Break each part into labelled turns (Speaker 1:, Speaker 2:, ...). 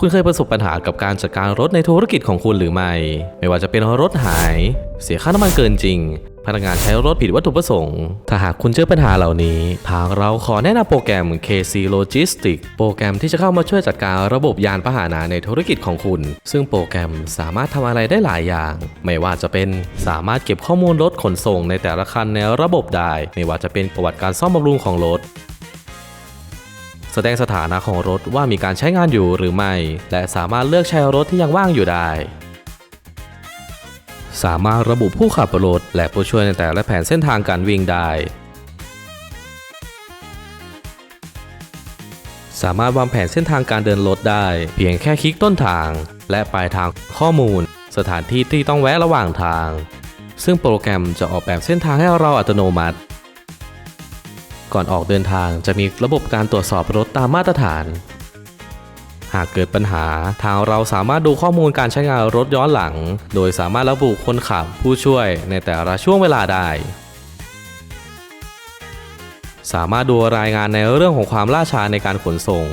Speaker 1: คุณเคยประสบปัญหากับการจัดการรถในธุรกิจของคุณหรือไม่ ไม่ว่าจะเป็นรถหาย เสียค่าน้ำมันเกินจริง พนักงานใช้รถผิดวัตถุประสงค์ ถ้าหากคุณเจอปัญหาเหล่านี้ ทางเราขอแนะนำโปรแกรม KC Logistics โปรแกรมที่จะเข้ามาช่วยจัดการระบบยานพาหนะในธุรกิจของคุณ ซึ่งโปรแกรมสามารถทำอะไรได้หลายอย่าง ไม่ว่าจะเป็นสามารถเก็บข้อมูลรถขนส่งในแต่ละคันในระบบได้ ไม่ว่าจะเป็นประวัติการซ่อมบำรุงของรถ แสดงสถานะของรถว่ามีการใช้งานอยู่หรือไม่ และสามารถเลือกใช้รถที่ยังว่างอยู่ได้ สามารถระบุผู้ขับรถ และผู้ช่วยในแต่ละแผนเส้นทางการวิ่งได้ สามารถวางแผนเส้นทางการเดินรถได้ เพียงแค่คลิกต้นทาง และปลายทางข้อมูล สถานที่ที่ต้องแวะระหว่างทาง ซึ่งโปรแกรมจะออกแบบเส้นทางให้เราอัตโนมัติ ก่อนออกเดินทางจะมีระบบการตรวจสอบรถตามมาตรฐาน หากเกิดปัญหาทางเราสามารถดูข้อมูลการใช้งานรถย้อนหลัง โดยสามารถระบุคนขับผู้ช่วยในแต่ละช่วงเวลาได้ สามารถดูรายงานในเรื่องของความล่าช้าในการขนส่ง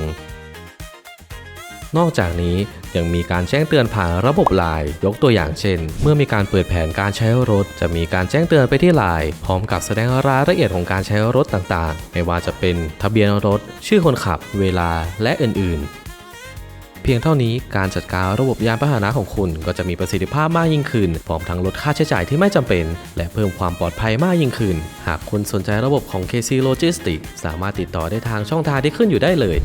Speaker 1: นอกจากนี้ยังมีการแจ้งเตือนผ่านระบบไลน์ยกตัวอย่างเช่น เมื่อมีการเปิดแผนการใช้รถ จะมีการแจ้งเตือนไปที่ไลน์พร้อมกับแสดงรายละเอียดของการใช้รถต่างๆ ไม่ว่าจะเป็นทะเบียนรถ ชื่อคนขับ เวลาและอื่นๆ เพียงเท่านี้การจัดการระบบยานพาหนะของคุณ ก็จะมีประสิทธิภาพมากยิ่งขึ้นพร้อมทั้งลดค่าใช้จ่ายที่ไม่จำเป็น และเพิ่มความปลอดภัยมากยิ่งขึ้น หากคุณสนใจระบบของ KC Logistics สามารถติดต่อได้ทางช่องทางที่ขึ้นอยู่ได้เลย